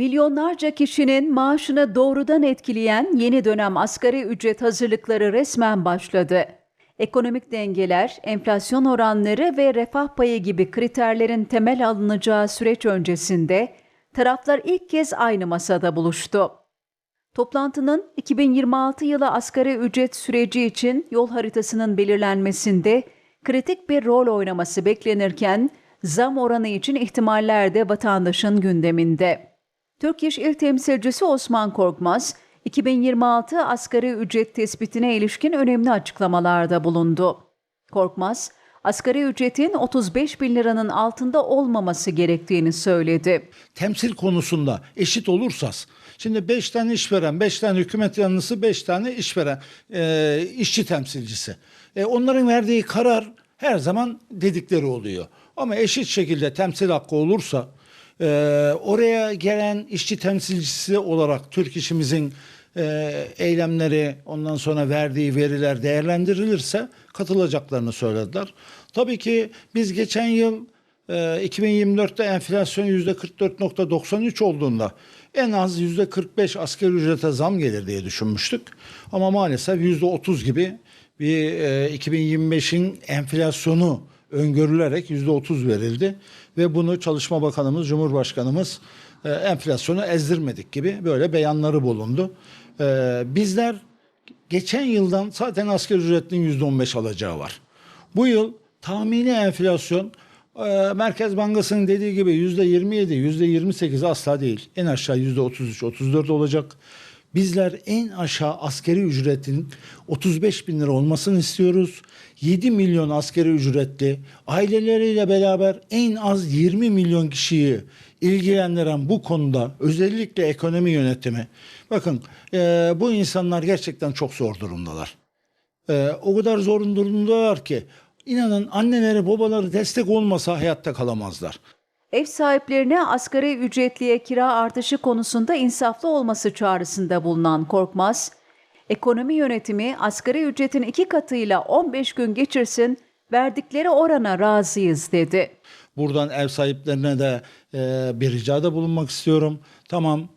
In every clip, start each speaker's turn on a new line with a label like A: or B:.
A: Milyonlarca kişinin maaşını doğrudan etkileyen yeni dönem asgari ücret hazırlıkları resmen başladı. Ekonomik dengeler, enflasyon oranları ve refah payı gibi kriterlerin temel alınacağı süreç öncesinde taraflar ilk kez aynı masada buluştu. Toplantının 2026 yılı asgari ücret süreci için yol haritasının belirlenmesinde kritik bir rol oynaması beklenirken zam oranı için ihtimaller de vatandaşın gündeminde. Türk İl Temsilcisi Osman Korkmaz, 2026 asgari ücret tespitine ilişkin önemli açıklamalarda bulundu. Korkmaz, asgari ücretin 35 bin liranın altında olmaması gerektiğini söyledi.
B: temsil konusunda eşit olursak şimdi 5 tane işveren, 5 tane hükümet yanlısı, 5 tane işveren, e, işçi temsilcisi. E, onların verdiği karar her zaman dedikleri oluyor. Ama eşit şekilde temsil hakkı olursa e, oraya gelen işçi temsilcisi olarak Türk işimizin e, eylemleri ondan sonra verdiği veriler değerlendirilirse katılacaklarını söylediler. Tabii ki biz geçen yıl e, 2024'te enflasyon %44.93 olduğunda en az %45 asgari ücrete zam gelir diye düşünmüştük. Ama maalesef %30 gibi bir e, 2025'in enflasyonu öngörülerek %30 verildi ve bunu Çalışma Bakanımız, Cumhurbaşkanımız e, enflasyonu ezdirmedik gibi böyle beyanları bulundu. E, bizler geçen yıldan zaten asgari ücretlinin %15 alacağı var. Bu yıl tahmini enflasyon e, Merkez Bankası'nın dediği gibi %27, %28 asla değil. En aşağı %33-34 olacak. Bizler en aşağı askeri ücretin 35 bin lira olmasını istiyoruz. 7 milyon askeri ücretli aileleriyle beraber en az 20 milyon kişiyi ilgilendiren bu konuda özellikle ekonomi yönetimi. Bakın e, bu insanlar gerçekten çok zor durumdalar. E, o kadar zor durumdalar ki inanın anneleri babaları destek olmasa hayatta kalamazlar.
A: Ev sahiplerine asgari ücretliye kira artışı konusunda insaflı olması çağrısında bulunan Korkmaz, ekonomi yönetimi asgari ücretin iki katıyla 15 gün geçirsin, verdikleri orana razıyız dedi.
B: Buradan ev sahiplerine de e, bir ricada bulunmak istiyorum. Tamam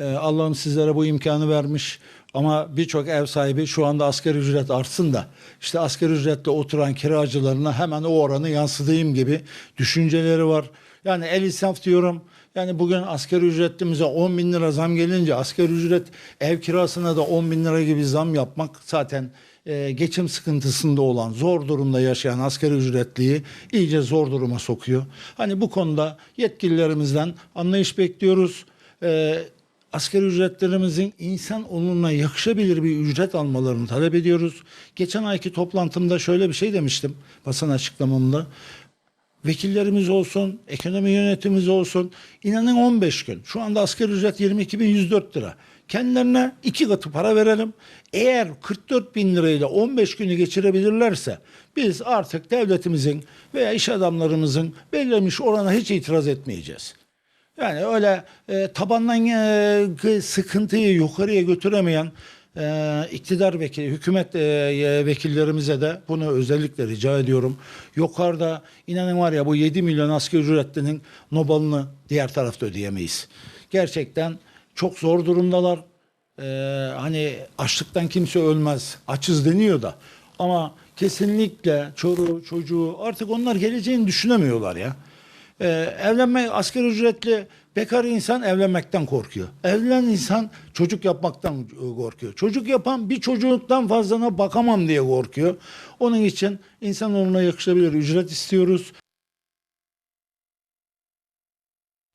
B: e, Allah'ım sizlere bu imkanı vermiş ama birçok ev sahibi şu anda asgari ücret artsın da işte asgari ücretle oturan kiracılarına hemen o oranı yansıdayım gibi düşünceleri var. Yani el insaf diyorum. Yani bugün asgari ücretlimize 10 bin lira zam gelince asgari ücret ev kirasına da 10 bin lira gibi zam yapmak zaten e, geçim sıkıntısında olan, zor durumda yaşayan asgari ücretliyi iyice zor duruma sokuyor. Hani bu konuda yetkililerimizden anlayış bekliyoruz. E, asgari ücretlerimizin insan onuruna yakışabilir bir ücret almalarını talep ediyoruz. Geçen ayki toplantımda şöyle bir şey demiştim basın açıklamamda. Vekillerimiz olsun, ekonomi yönetimimiz olsun. İnanın 15 gün. Şu anda asgari ücret 22.104 lira. Kendilerine iki katı para verelim. Eğer 44 bin lirayla 15 günü geçirebilirlerse biz artık devletimizin veya iş adamlarımızın belirlemiş orana hiç itiraz etmeyeceğiz. Yani öyle e, tabandan e, sıkıntıyı yukarıya götüremeyen e, iktidar vekili, hükümet e, vekillerimize de bunu özellikle rica ediyorum. Yukarıda inanın var ya bu 7 milyon asgari ücretlinin nobalını diğer tarafta ödeyemeyiz. Gerçekten çok zor durumdalar. E, hani açlıktan kimse ölmez. Açız deniyor da. Ama kesinlikle çocuğu, çocuğu artık onlar geleceğini düşünemiyorlar ya. Ee, evlenme asgari ücretli bekar insan evlenmekten korkuyor. Evlenen insan çocuk yapmaktan e, korkuyor. Çocuk yapan bir çocuktan fazlana bakamam diye korkuyor. Onun için insan onuna yakışabilir ücret istiyoruz.